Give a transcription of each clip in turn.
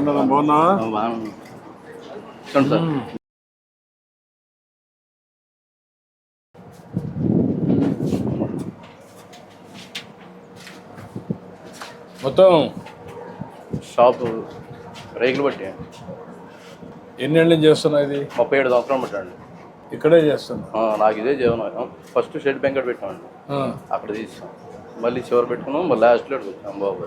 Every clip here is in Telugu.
జగన్నాథం బాగున్నావా? బాగున్నాను చూడండి సార్. మొత్తం షాపు రేకులు బట్టి. ఎన్నేళ్ళు చేస్తున్నావు ఇది? ముప్పై ఏడు సంవత్సరాలు పెట్టండి ఇక్కడే చేస్తున్నా నాకు ఇదే జీవనం. ఫస్ట్ షెడ్ బెంకట్ పెట్టామండి. అక్కడ తీసాం. మళ్ళీ చివరి పెట్టుకున్నాం మళ్ళీ లాస్ట్లో వచ్చాం బాబు.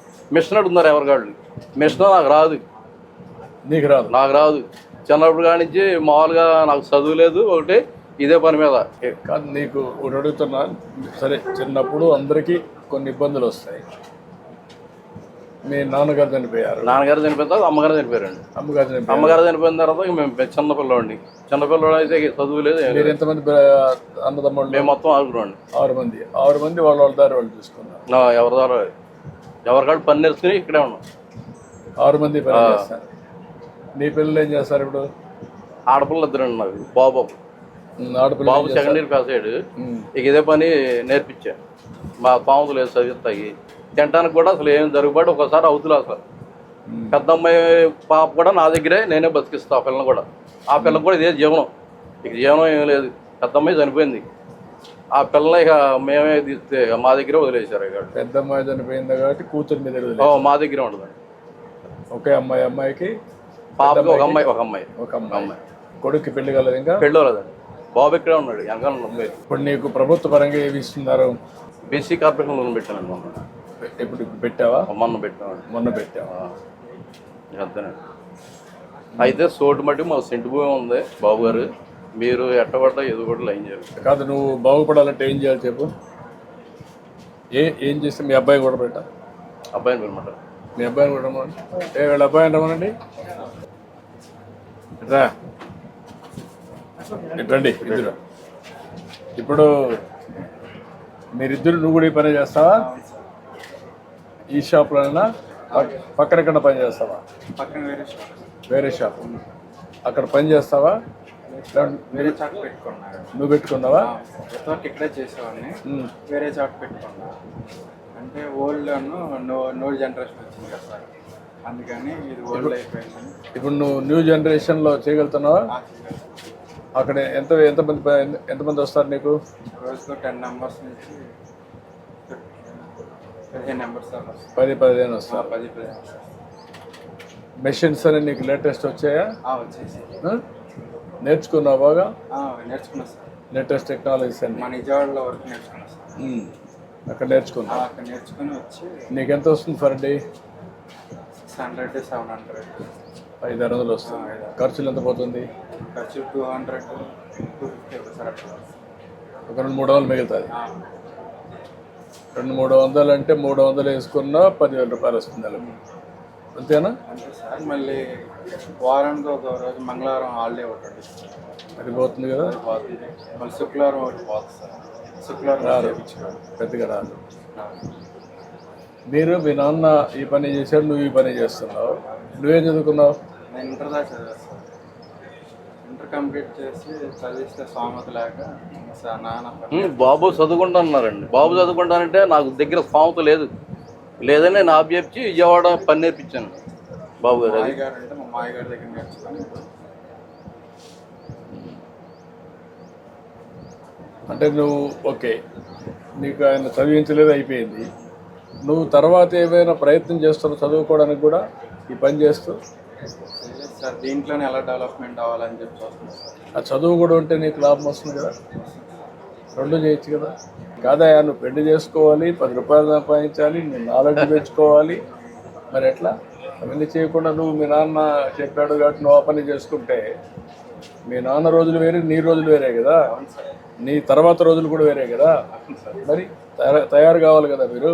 మిషన్ అడుగుతున్నారు ఎవరికాళ్ళు మిషన్ నాకు రాదు. నీకు రాదు. నాకు రాదు. చిన్నప్పుడు కాడి నుంచి మామూలుగా నాకు చదువు లేదు ఒకటి ఇదే పని మీద. కాదు నీకు ఒకటి అడుగుతున్నా సరే చిన్నప్పుడు అందరికీ కొన్ని ఇబ్బందులు వస్తాయి. మీ నాన్నగారు చనిపోయారు. నాన్నగారు చనిపోయిన తర్వాత అమ్మగారు చనిపోయారండి. అమ్మగారు చనిపోయారు. అమ్మగారు చనిపోయిన తర్వాత ఇక మేము చిన్నపిల్లవాడిని చిన్నపిల్లవాడు అయితే చదువు లేదు. మీరు ఎంతమంది అన్నదమ్ముళ్ళు? మేము మొత్తం ఆగుతున్నాండి ఆరు మంది. ఆరు మంది వాళ్ళ వాళ్ళ దారి వాళ్ళు చూసుకున్నారు. నా ఎవరి ద్వారా ఎవరికాడు పని నేర్చుకుని ఇక్కడే ఉన్నాం. ఆరు మంది పని చేస్తారు. నీ పిల్లలు ఏం చేస్తారు ఇప్పుడు? ఆడపిల్ల ఇద్దరండి నాకు బాబు. ఉమ్, బాబు సెకండ్ ఇయర్ పాస్ అయ్యాడు. ఉమ్. ఇక ఇదే పని నేర్పించా. మా పాముతులు లేదు చదివిస్తాయి తినడానికి కూడా అసలు ఏం జరుగుబాటు ఒకసారి అవుతులే అసలు. ఉమ్. పెద్ద అమ్మాయి పాప కూడా నా దగ్గరే నేనే బతికిస్తా ఆ పిల్లని కూడా. ఆ పిల్లకి కూడా ఇదే జీవనం. ఇక జీవనం ఏం లేదు. పెద్ద అమ్మాయి చనిపోయింది. ఆ పిల్లని ఇక మేమే తీస్తే మా దగ్గరే వదిలేశారు ఇక. పెద్ద అమ్మాయి చనిపోయింది కాబట్టి కూతురు మీద. ఓ, మా దగ్గరే ఉండదు. ఒకే అమ్మాయి అమ్మాయికి పాపకి ఒక అమ్మాయి ఒక అమ్మాయి. ఒక అమ్మాయి. కొడుక్కి పెళ్ళి కలదు ఇంకా? పెళ్ళోలేదండి. బాబు ఇక్కడే ఉన్నాడు వెనకాల ఇప్పుడు నీకు ప్రభుత్వ పరంగా ఏమి ఇస్తున్నారు? బీసీ కార్పొరేషన్ లోన్ పెట్టానండి మొన్న. ఇప్పుడు ఇప్పుడు పెట్టావా మొన్న పెట్టామండి. మొన్న పెట్టావా? అంతేనండి. అయితే సోటు మట్టి మా సెంటు భూమి ఉంది బాబు గారు మీరు ఎట్టబడ్డా ఏదో కూడా లైన్ చేయాలి. కాదు నువ్వు బాగుపడాలంటే ఏం చేయాలి చెప్పు? ఏ ఏం చేస్తే మీ అబ్బాయి కూడా పెట్టా అబ్బాయిని అనమాట మీ అబ్బాయిని కూడా రమ్మనండి ఏ వీళ్ళ అబ్బాయిని రమ్మనండి. రా రండి ఇద్దరు. ఇప్పుడు మీరిద్దరు నువ్వు కూడా ఈ పని చేస్తావా? ఈ షాప్లోనైనా పక్- పక్కన ఎక్కడ పని చేస్తావా? పక్కన వేరే షాప్. వేరే షాప్. అక్కడ పని చేస్తావా? వేరే చాట్ పెట్టుకున్నారు. నువ్వు పెట్టుకున్నావా? ఎంతవరకు ఇక్కడే చేసేవాడిని. వేరే చాట్ పెట్టుకున్నా. అంటే ఓల్డ్ నో నో జనరేషన్ వచ్చింది కదా సార్. అందుకని ఇది ఓల్డ్ అయిపోయిందని. ఇప్పుడు నువ్వు న్యూ జనరేషన్లో చేయగలుగుతున్నావా. అక్కడ ఎంత ఎంతమంది ఎంతమంది వస్తారు నీకు? రోజుకు టెన్ నెంబర్స్ నుంచి పదిహేను నెంబర్స్. పది పదిహేను వస్తారు. పది పదిహేను. మెషిన్స్ అని నీకు లేటెస్ట్ వచ్చాయా? వచ్చేసి ఆ? నేర్చుకున్నావు బాగా? నేర్చుకున్నా సార్. లేటెస్ట్ టెక్నాలజీస్ అన్ని మా నిజవాడలో వరకు నేర్చుకున్నా సార్. అక్కడ ఆ, నేర్చుకున్నావు అక్కడ నేర్చుకుని వచ్చి నీకు ఎంత వస్తుంది per day six hundred seven hundred ఐదు ఆరు వందలు వస్తుంది. ఖర్చులు ఎంత పోతుంది? ఖర్చు టూ హండ్రెడ్ టూ ఫిఫ్టీ అట్లా ఒక రెండు మూడు వందలు మిగులుతుంది. రెండు మూడు వందలు అంటే మూడు వందలు వేసుకున్నా పదివేల రూపాయలు వస్తుంది నెలకు. అంతేనా? అంతే సార్ మళ్ళీ వారానికి ఒక రోజు మంగళవారం హాలిడే ఒకటి. అది పోతుంది కదా? పోతుంది. మళ్ళీ శుక్రవారం ఒకటి పోతుంది సార్. శుక్రవారం చేయించుకోవాలి. పెద్దగా రాదు. మీరు మీ నాన్న ఈ పని చేశాడు నువ్వు ఈ పని చేస్తున్నావు. నువ్వేం చదువుకున్నావు? నేను ఇంటర్ దాకా చదివాను సార్. ఇంటర్ కంప్లీట్ చేసి చదివిస్తే స్వామత లేక సార్ నాన్న బాబు చదువుకుంటానన్నారండి బాబు చదువుకుంటానంటే నాకు దగ్గర స్థామత లేదు. లేదని నేను ఆబ్జెప్చి విజయవాడ పని నేర్పించాను బాబు గారు అది. మాయగారు అంటే మా మాయగారి దగ్గర నేర్చుకొని అంటే నువ్వు ఓకే నీకు ఆయన చదివించలేదు అయిపోయింది. నువ్వు తర్వాత ఏమైనా ప్రయత్నం చేస్తున్నావు చదువుకోవడానికి కూడా ఈ పని చేస్తూ? సార్ దీంట్లోనే ఎలా డెవలప్మెంట్ అవ్వాలని చెప్పి ఆ చదువు కూడా ఉంటే నీకు లాభం వస్తుంది కదా? రెండు చేయొచ్చు కదా. కాదయా నువ్వు పెళ్ళి చేసుకోవాలి పది రూపాయలు సంపాదించాలి నేను నాలెడ్జ్ పెంచుకోవాలి. మరి ఎట్లా? అవన్నీ చేయకుండా నువ్వు మీ నాన్న చెప్పాడు కాబట్టి నువ్వు ఆ పని చేసుకుంటే మీ నాన్న రోజులు వేరే నీ రోజులు వేరే కదా. నీ తర్వాత రోజులు కూడా వేరే కదా. మరి తయారు తయారు కావాలి కదా మీరు?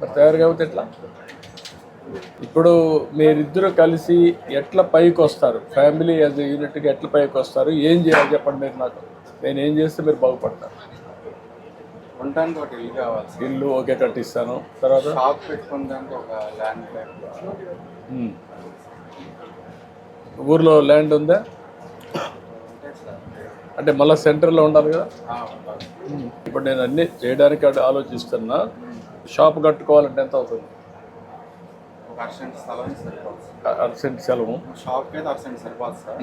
మరి తయారు కాకపోతే ఎట్లా? ఇప్పుడు మీరిద్దరు కలిసి ఎట్లా పైకి వస్తారు ఫ్యామిలీ యాజ్ యూనిట్గా ఎట్లా పైకి వస్తారు ఏం చేయాలి చెప్పండి మీరు నాకు. నేను ఏం చేస్తే మీరు బాగుపడతారు? ఉండడానికి ఒకటి ఇల్లు కావాలి ఇల్లు ఓకే కట్టిస్తాను. తర్వాత? షాప్ పెట్టుకోవడానికి ఒక ల్యాండ్. ఊర్లో ల్యాండ్ ఉందా? అంటే మళ్ళీ సెంటర్లో ఉండాలి కదా. ఇప్పుడు నేను అన్ని చేయడానికి ఆలోచిస్తున్నా. షాప్ కట్టుకోవాలంటే ఎంత అవుతుంది? ఒక అర్సెంట్ స్థలం అర్సెంట్ సెలవు షాప్కి అయితే అర్సెంట్ సరిపోదు సార్.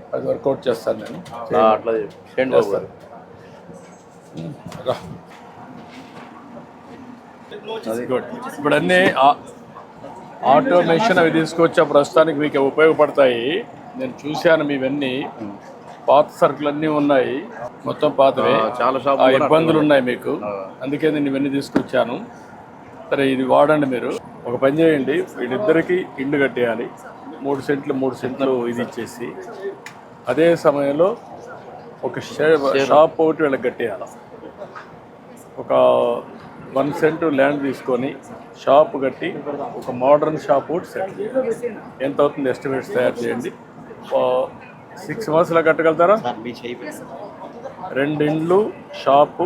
అది వర్కౌట్ చేస్తాను నేను. అట్లా చేయండి. బాబు గారు. రా. గుడ్ ఇప్పుడు అన్నీ ఆటోమేషన్ అవి తీసుకొచ్చా ప్రస్తుతానికి మీకు ఉపయోగపడతాయి. నేను చూశాను మీవన్నీ. పాత సరుకులు అన్నీ ఉన్నాయి. మొత్తం పాతవే. చాలా కూడా ఇబ్బందులు ఉన్నాయి మీకు. అందుకే నేను ఇవన్నీ తీసుకొచ్చాను. సరే ఇది వాడండి మీరు. ఒక పని చేయండి. వీళ్ళిద్దరికి ఇల్లు కట్టేయాలి. మూడు సెంట్లు మూడు సెంట్లు ఇది ఇచ్చేసి. అదే సమయంలో ఒక షాప్ ఒకటి వీళ్ళకి కట్టేయాలి ఒక వన్ సెంట్ ల్యాండ్ తీసుకొని షాప్ కట్టి ఒక మోడర్న్ షాప్ ఒకటి సెట్ ఎంత అవుతుంది ఎస్టిమేట్స్ తయారు చేయండి. సిక్స్ మంత్స్లో కట్టగలుగుతారా? రెండు ఇండ్లు షాపు